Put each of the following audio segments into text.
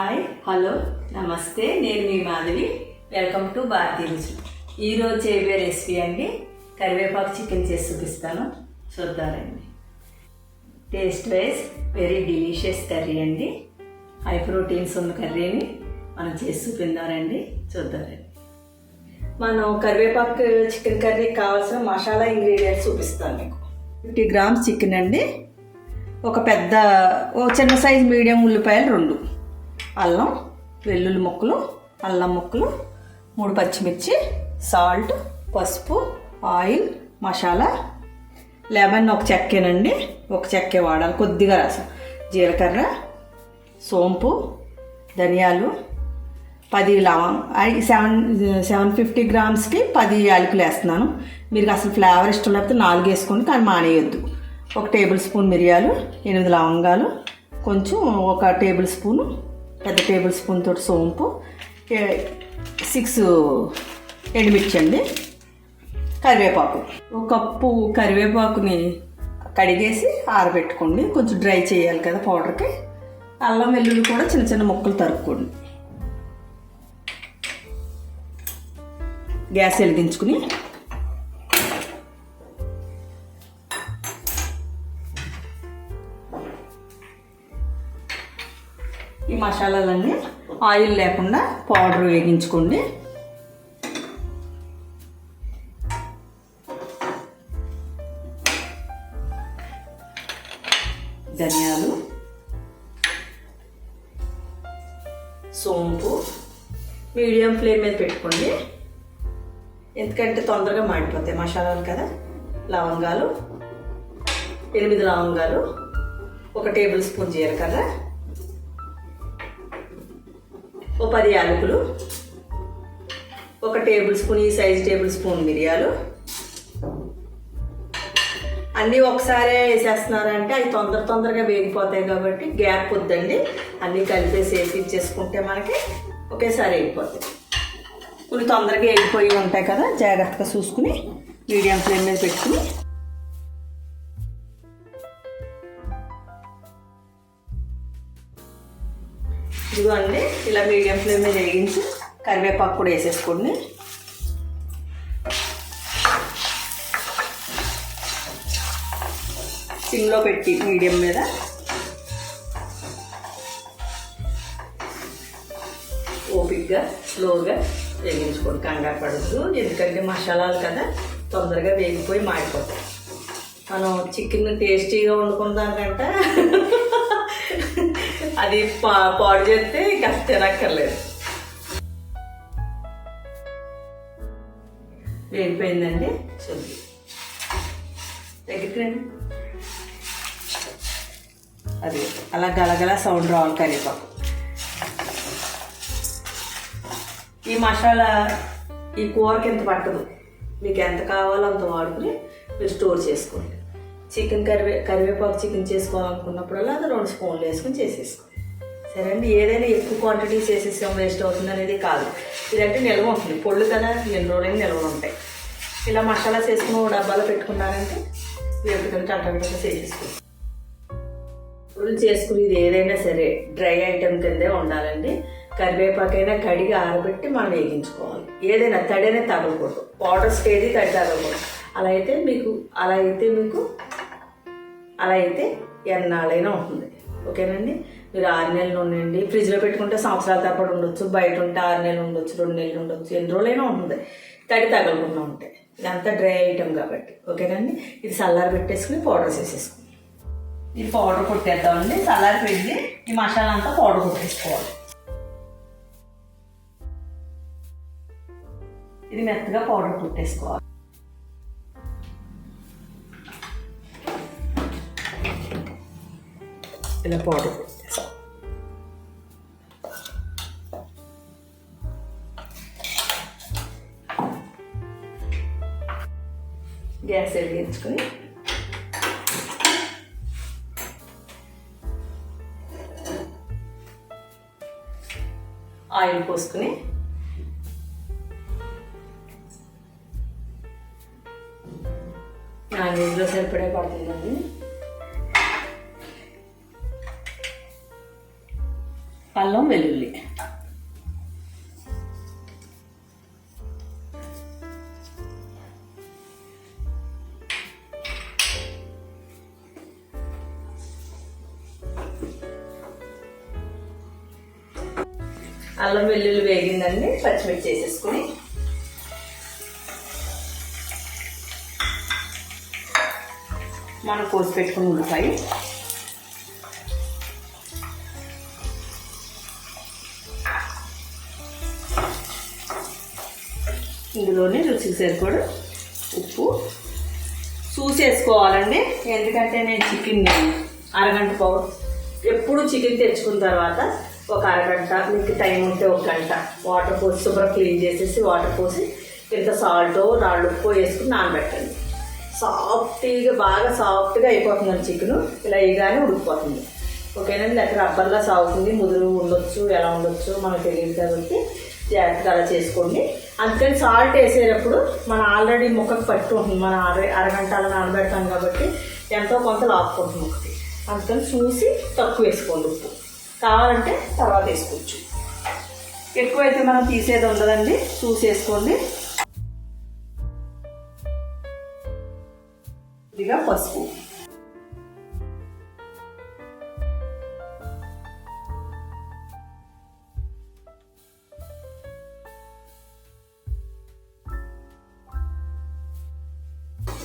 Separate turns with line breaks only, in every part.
Hi hello నమస్తే నేను మీ మాధవి. వెల్కమ్ టు భారతీ రుచి ఈరోజు చేయబోయే రెసిపీ అండి. కరివేపాకు చికెన్ చేసి చూపిస్తాను. చూద్దారండి taste wise very delicious curry అండి. హై ప్రోటీన్స్ ఉన్న కర్రీని మనం చేసి చూపిందారండి చూద్దారండి మనం కరివేపాకు చికెన్ కర్రీకి కావాల్సిన మసాలా ఇంగ్రీడియంట్స్ చూపిస్తాను మీకు. ఫిఫ్టీ గ్రామ్స్ చికెన్ అండి. ఒక పెద్ద ఓ చిన్న సైజు మీడియం ఉల్లిపాయలు రెండు. అల్లం వెల్లుల్లి ముక్కలు అల్లం ముక్కలు మూడు పచ్చిమిర్చి సాల్ట్ పసుపు ఆయిల్ మసాలా. లెమన్ ఒక చెక్కేనండి ఒక చెక్కే వాడాలి. కొద్దిగా రసం. జీలకర్ర సోంపు ధనియాలు పది లవం సెవెన్ సెవెన్ ఫిఫ్టీ గ్రామ్స్కి పది యాలకులు వేస్తున్నాను. మీరు అసలు ఫ్లేవర్ ఇష్టం లేకపోతే నాలుగు వేసుకోండి కానీ మానేయొద్దు. ఒక టేబుల్ స్పూన్ మిరియాలు ఎనిమిది లవంగాలు కొంచెం ఒక టేబుల్ స్పూను పెద్ద టేబుల్ స్పూన్ తోటి సోంపు సిక్స్ ఎండుమిర్చి అండి కరివేపాకు. ఒక కప్పు కరివేపాకుని కడిగేసి ఆరబెట్టుకోండి. కొంచెం డ్రై చేయాలి కదా పౌడర్కి. అల్లం వెల్లుల్లి కూడా చిన్న చిన్న ముక్కలు తరుక్కోండి. గ్యాస్ వెలిగించుకుని ఈ మసాలాలన్నీ ఆయిల్ లేకుండా పౌడర్ వేగించుకోండి. ధనియాలు సోంపు మీడియం ఫ్లేమ్ మీద పెట్టుకోండి. ఎందుకంటే తొందరగా మాడిపోతాయి మసాలాలు కదా. లవంగాలు ఎనిమిది లవంగాలు ఒక టేబుల్ స్పూన్ జీలకర్ర ఒక పది యాలకులు ఒక టేబుల్ స్పూన్ ఈ సైజు టేబుల్ స్పూన్ మిరియాలు. అన్నీ ఒకసారే వేసేస్తున్నారంటే అవి తొందర తొందరగా వేగిపోతాయి కాబట్టి గ్యాప్ వద్దండి. అన్నీ కలిపేసి వేపించేసుకుంటే మనకి ఒకేసారి వేగిపోతాయి. కొన్ని తొందరగా వేగిపోయి ఉంటాయి కదా జాగ్రత్తగా చూసుకుని మీడియం ఫ్లేమ్ మీద పెట్టుకుని. ఇదిగో అండి ఇలా మీడియం ఫ్లేమ్ మీద వేగించి కరివేపాకు కూడా వేసేసుకోండి. సిమ్లో పెట్టి మీడియం మీద. ఓపిక్గా స్లోగా వేగించుకోండి. కంగారు పడద్దు. ఎందుకంటే మసాలాలు కదా తొందరగా వేగిపోయి మాడిపోతాయి. మనం చికెన్ టేస్టీగా వండుకున్న దానికంటే అది పా పాడు చేస్తే ఇంకా తినక్కర్లేదు వేగిపోయిందండి చూద్దాం దగ్గరికి రండి. అది అలా గలగల సౌండ్ రావాలి కరివేపాకు. ఈ మసాలా ఈ కూరకి ఎంత పట్టదు? మీకు ఎంత కావాలో అంత వాడుకుని మీరు స్టోర్ చేసుకోండి. చికెన్ కరివే కరివేపాకు చికెన్ చేసుకోవాలనుకున్నప్పుడల్లా అది రెండు స్పూన్లు వేసుకొని చేసేసుకోండి. సరే అండి ఏదైనా ఎక్కువ క్వాంటిటీ చేసేసాం వేస్ట్ అవుతుంది అనేది కాదు. ఇదంటే నిల్వ ఉంటుంది. పొళ్ళు కదా ఎన్ని రోజులైనా నిల్వ ఉంటాయి. ఇలా మసాలా చేసుకుని ఓ డబ్బాలో పెట్టుకున్నారంటే వేపుకంటే అట్టగడ్డగా చేసేసుకోండి ఇప్పుడు చేసుకునేది ఏదైనా సరే డ్రై ఐటెం కిందే ఉండాలండి. కరివేపాకైనా కడిగి ఆరబెట్టి మనం వేగించుకోవాలి. ఏదైనా తడైనా తగలకూడదు. పౌడర్ స్టేజ్ తడి తగలకూడదు. అలా అయితే మీకు అలా అయితే మీకు అలా అయితే ఎన్నాళ్ళైనా ఉంటుంది. ఓకేనండి? మీరు ఆరు నెలలు ఉండండి. ఫ్రిడ్జ్లో పెట్టుకుంటే సంవత్సరాల తప్పటి ఉండొచ్చు బయట ఉంటే ఆరు నెలలు ఉండొచ్చు రెండు నెలలు ఉండొచ్చు ఎన్ని రోజులైనా ఉంటుంది. తడి తగలకుండా ఉంటాయి ఇదంతా డ్రై ఐటమ్ కాబట్టి. ఓకేనండి ఇది చల్లారి పెట్టేసుకుని పౌడర్ చేసేసుకోండి ఇది పౌడర్ కొట్టేద్దామండి చల్లారి పెట్టి ఈ మసాలా అంతా పౌడర్ కొట్టేసుకోవాలి. ఇది మెత్తగా పౌడర్ కొట్టేసుకోవాలి. ఇలా పౌడర్ కొట్టేసుకోవాలి ఆయిల్ పోసుకుని నాన్ వెజ్లో సరిపడే పడుతుందండి. అల్లం వెల్లుల్లి. అల్లం వెల్లుల్లి వేగిందండి పచ్చిమిర్చి వేసేసుకుని. మనం కోసి పెట్టుకుని ఉల్లిపాయ. ఇందులోనే రుచికి సరిపడు ఉప్పు. చూసేసుకోవాలండి ఎందుకంటే నేను చికెన్ అరగంట పౌ ఎప్పుడు చికెన్ తెచ్చుకున్న తర్వాత ఒక అరగంట మీకు టైం ఉంటే ఒక గంట. వాటర్ పోసి శుభ్రం క్లీన్ చేసేసి వాటర్ పోసి ఇంత సాల్ట్ రాళ్ళు ఉప్పు వేసుకుని నానబెట్టండి. సాఫ్ట్గా బాగా సాఫ్ట్గా అయిపోతుంది చికెన్. ఇలా ఇగానే ఉడికిపోతుంది. ఓకేనండి లేకపోతే రబ్బర్లా సాగుతుంది. ముదురు ఉండొచ్చు ఎలా ఉండొచ్చు మనకు తెలియదు కాబట్టి జాగ్రత్తగా అలా చేసుకోండి. అందుకని సాల్ట్ వేసేటప్పుడు మనం ఆల్రెడీ ముక్కకు పట్టు ఉంటుంది. మనం అర అరగంట అలా నానబెడతాం కాబట్టి ఎంతో కొంత లాక్కుంటుంది ఒకటి అందుకని చూసి తక్కువ వేసుకోండి ఉప్పు. కావాలంటే తర్వాత వేసుకోవచ్చు. ఎక్కువైతే మనం తీసేది ఉండదండి చూసి వేసుకోండి ఇదిగా పసుపు.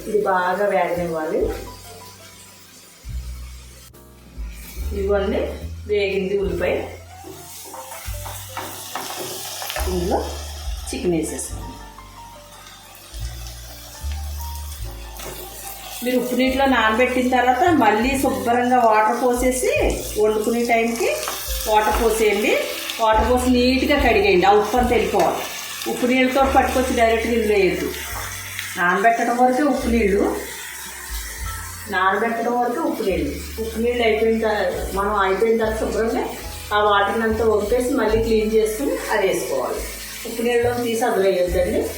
ఇది బాగా వేగనివ్వాలి. ఇవ్వండి వేగింది ఉల్లిపాయ. ఇందులో చికెన్ వేసేసుకోండి మీరు ఉప్పు నీటిలో నానబెట్టిన తర్వాత మళ్ళీ శుభ్రంగా వాటర్ పోసేసి వండుకునే టైంకి వాటర్ పోసేయండి. వాటర్ పోసి నీట్గా కడిగేయండి. ఆ ఉప్పు అంతా వెళ్ళిపోవాలి. ఉప్పు నీళ్ళతో పట్టుకొచ్చి డైరెక్ట్గా ఇల్లు వేయద్దు. నానబెట్టడం వరకే ఉప్పు నీళ్ళు. నానబెట్టడం వరకు ఉప్పు నీళ్ళు. ఉప్పు నీళ్ళు అయిపోయిన తర్వాత మనం అయిపోయిన తర్వాత శుభ్రంగా ఆ వాటర్ని అంతా వంపేసి మళ్ళీ క్లీన్ చేసుకుని అది వేసుకోవాలి. ఉప్పు నీళ్ళలో తీసి అందులో వేయొద్దండి.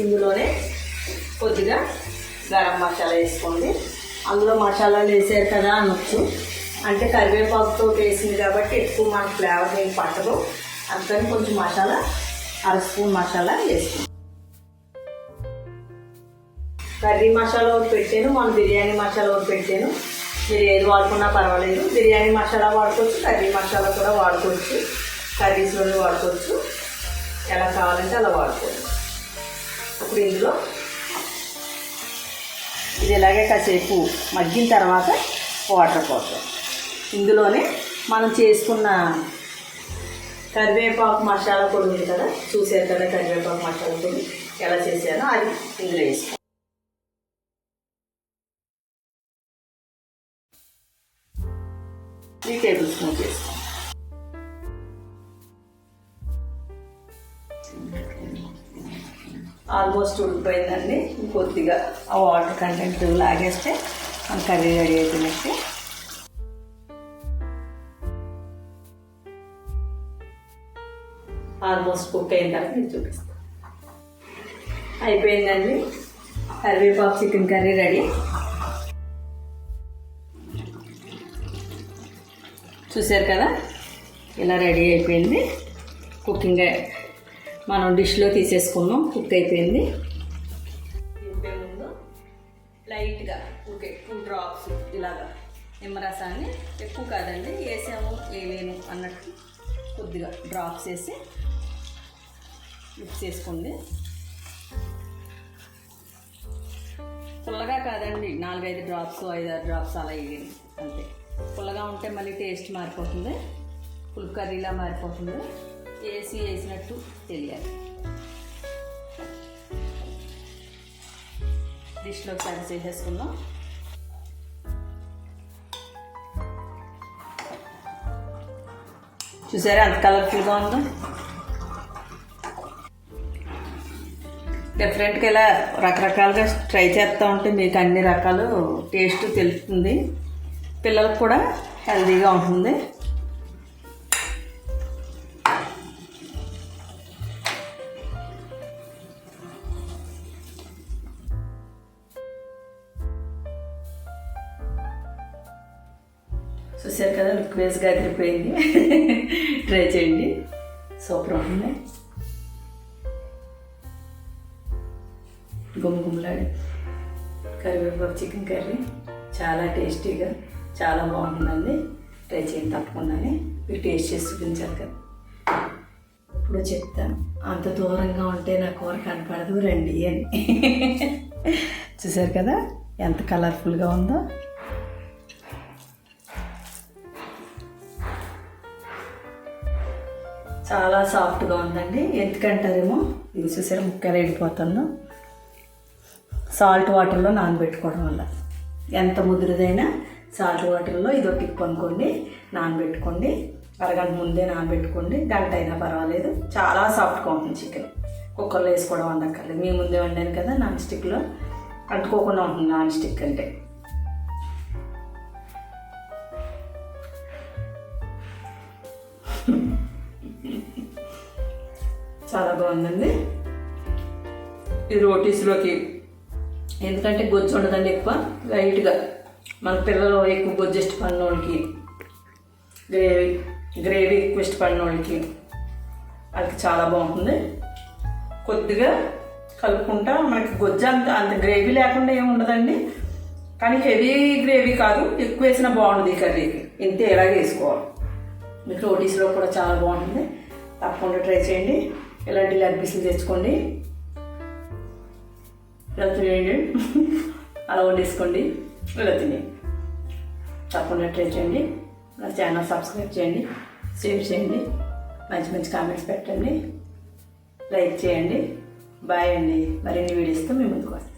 ఇందులోనే కొద్దిగా గరం మసాలా వేసుకోండి. అందులో మసాలాలు వేసారు కదా అనొచ్చు. అంటే కరివేపాకుతో వేసింది కాబట్టి ఎక్కువ మనకు ఫ్లేవర్ ఏం పట్టదు. అందుకని కొంచెం మసాలా అర స్పూన్ మసాలా వేసుకుంటాం కర్రీ మసాలా ఒకటి పెట్టాను మన బిర్యానీ మసాలా ఒకటి పెట్టాను. మీరు ఏది వాడుకున్నా పర్వాలేదు. బిర్యానీ మసాలా వాడుకోవచ్చు కర్రీ మసాలా కూడా వాడుకోవచ్చు. కర్రీస్లోనే వాడుకోవచ్చు. ఎలా కావాలంటే అలా వాడుకోవచ్చు. ఇప్పుడు ఇందులో ఇది ఇలాగే కాసేపు మగ్గిన తర్వాత వాటర్ పోతాం ఇందులోనే మనం చేసుకున్న కరివేపాకు మసాలా పొడి ఉంది కదా చూసారు కదా కరివేపాకు మసాలా పొడి ఎలా చేశానో అది ఇందులో వేసుకో. త్రీ టేబుల్ స్పూన్ చేసుకో ఆల్మోస్ట్ ఉడిపోయిందండి కొద్దిగా ఆ వాటర్ కంటెంట్ లాగేస్తే కర్రీ రెడీ అయిపోయినట్టు. ఆల్మోస్ట్ కుక్ అయిన తర్వాత నేను చూపిస్తాను అయిపోయిందండి. కరివేపాకు చికెన్ కర్రీ రెడీ. చూసారు కదా? ఇలా రెడీ అయిపోయింది. కుకింగ్ మనం డిష్లో తీసేసుకున్నాం. కుక్ అయిపోయింది. ముందు లైట్గా ఓకే టూ డ్రాప్స్ ఇలాగా నిమ్మరసాన్ని ఎక్కువ కాదండి. వేసాము వేయలేను అన్నట్టు కొద్దిగా డ్రాప్స్ వేసి మిక్స్ చేసుకోండి పుల్లగా కాదండి నాలుగైదు డ్రాప్స్ ఐదారు డ్రాప్స్ అలా వేయండి అంతే. పుల్లగా ఉంటే మళ్ళీ టేస్ట్ మారిపోతుంది. పులుపు కర్రీలా మారిపోతుంది. వేసి వేసినట్టు తెలియాలి. డిష్లో సర్వ్ చేసేసుకుందాం. చూసారా అంత కలర్ఫుల్గా ఉందో? డిఫరెంట్గా ఇలా రకరకాలుగా ట్రై చేస్తూ ఉంటే మీకు అన్ని రకాలు టేస్ట్ తెలుస్తుంది. పిల్లలకు కూడా హెల్తీగా ఉంటుంది. చూసారు కదా లుక్ వేస్గా అదిరిపోయింది. ట్రై చేయండి. సూపర్ ఉంటుంది గుమగుమలాడి కరివేపాకు చికెన్ కర్రీ. చాలా టేస్టీగా చాలా బాగుంటుందండి. ట్రై చేయండి తప్పకుండానే. మీరు టేస్ట్ చేసి చూపించాలి కదా. ఇప్పుడు చెప్తాను. అంత దూరంగా ఉంటే నా కూర కనపడదు రండి అని. చూసారు కదా ఎంత కలర్ఫుల్గా ఉందో. చాలా సాఫ్ట్గా ఉందండి. ఎందుకంటారేమో ఇది చూసారా ముక్కలు ఎండిపోతుందో సాల్ట్ వాటర్లో నానబెట్టుకోవడం వల్ల. ఎంత ముదురుదైనా సాల్ట్ వాటర్లో ఇది ఒకటి టిప్ నానబెట్టుకోండి అరగంట ముందే నానబెట్టుకోండి గంట అయినా పర్వాలేదు. చాలా సాఫ్ట్గా ఉంటుంది చికెన్. కుక్కర్లో వేసుకోవడం అందక్కర్లేదు మీ ముందే వండాను కదా నాన్ స్టిక్లో. అంటుకోకుండా ఉంటుంది నాన్ స్టిక్ అంటే. చాలా బాగుందండి. ఇది రోటీస్లోకి ఎందుకంటే గొజ్జు ఉండదండి ఎక్కువ. లైట్గా. మన పిల్లలు ఎక్కువ గొజ్జు ఇష్టపడిన వాళ్ళకి గ్రేవీ గ్రేవీ ఎక్కువ ఇష్టపడిన వాళ్ళకి అది చాలా బాగుంటుంది. కొద్దిగా కలుపుకుంటా మనకి గొజ్జు అంత అంత గ్రేవీ లేకుండా ఏమి ఉండదండి. కానీ హెవీ గ్రేవీ కాదు ఎక్కువ వేసినా బాగుంటుంది ఈ కర్రీకి. ఇంతే ఇలాగే వేసుకోవాలి. మీకు రోటీస్లో కూడా చాలా బాగుంటుంది. తప్పకుండా ట్రై చేయండి. ఇలాంటి లెగ్ పీసులు తెచ్చుకోండి. ఇలా తినేయండి. అలా వండేసుకోండి. ఇలా తినే తప్పకుండా ట్రై చేయండి. నా ఛానల్ సబ్స్క్రైబ్ చేయండి. షేర్ చేయండి. మంచి మంచి కామెంట్స్ పెట్టండి. లైక్ చేయండి. బాయ్ అండి. మరిన్ని వీడియోస్తో మేము ముందుకు వస్తాం